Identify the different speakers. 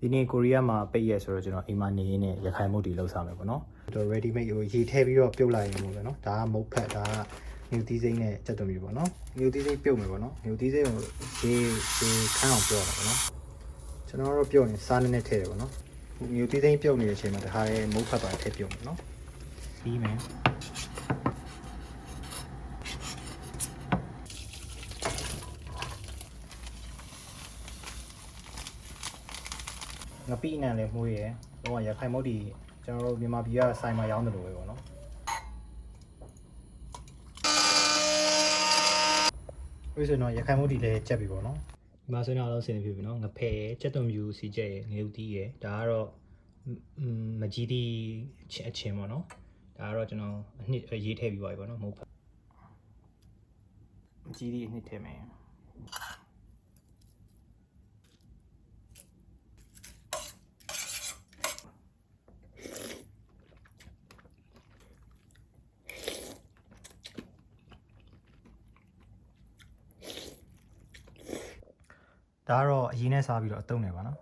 Speaker 1: ဒီနေ့ကိုရီးယားမှာပိတ်ရက်ဆိုတော့ကျွန်တော်အိမ်မှာနေရင်းနဲ့ရခိုင်မုတ်တီလောက်စားမယ်ပေါ့နော်ကျွန်တော် ready made ဟိုရေထည့်ပြီးတော့ပြုတ်လိုက်ရင်ပေါ့ဗျာနော်ဒါကမုတ်ဖက်ဒါကမြူသီးစိမ့်နဲ့ကြက်သွန်ပြီပေါ့နော်မြူသီးစိမ့်ပြုတ်မယ်ပေါ့နော်မြူသီးစိမ့်ကိုရေရေခန်းအောင်ပြုတ်ရမှာပေါ့နော်ကျွန်တော်တို့ပြုတ်ရင်စားနေနဲ့ထည့်တယ်ပေါ့နော်ဟိုမြူသီးစိမ့်ပြုတ်နေတဲ့အချိန်မှာဒါဟာရဲ့မုတ်ဖက်ပါထည့်ပြုတ်မယ်နော်ပြီးမယ် ငပိနံလည်းမှုရယ်တော့ရခိုင်မုတ်ဒီကျွန်တော်တို့မြန်မာပြည်ကဆိုင်မှာရောင်းတယ်လို့ပဲပေါ့နော်ဝိဆိုတော့ရခိုင်မုတ်ဒီလည်းချက်ပြီပေါ့နော်ဒီမှာဆိုရင်တော့ဆင်နေပြီပြီနော်ငဖဲရယ်ချက်သွန်မြူစီချက်ရယ်ငရုတ်တီးရယ်ဒါကတော့မကြီးတီအချင်းပေါ့နော်ဒါကတော့ကျွန်တော်အနှစ်ရေးထည့်ပြီးပါပြီပေါ့နော်မဟုတ်ဘူးမကြီးတီအနှစ်ထည့်မယ် ဒါကတော့အရင်နဲ့စားပြီးတော့အတုံးနေပါနော်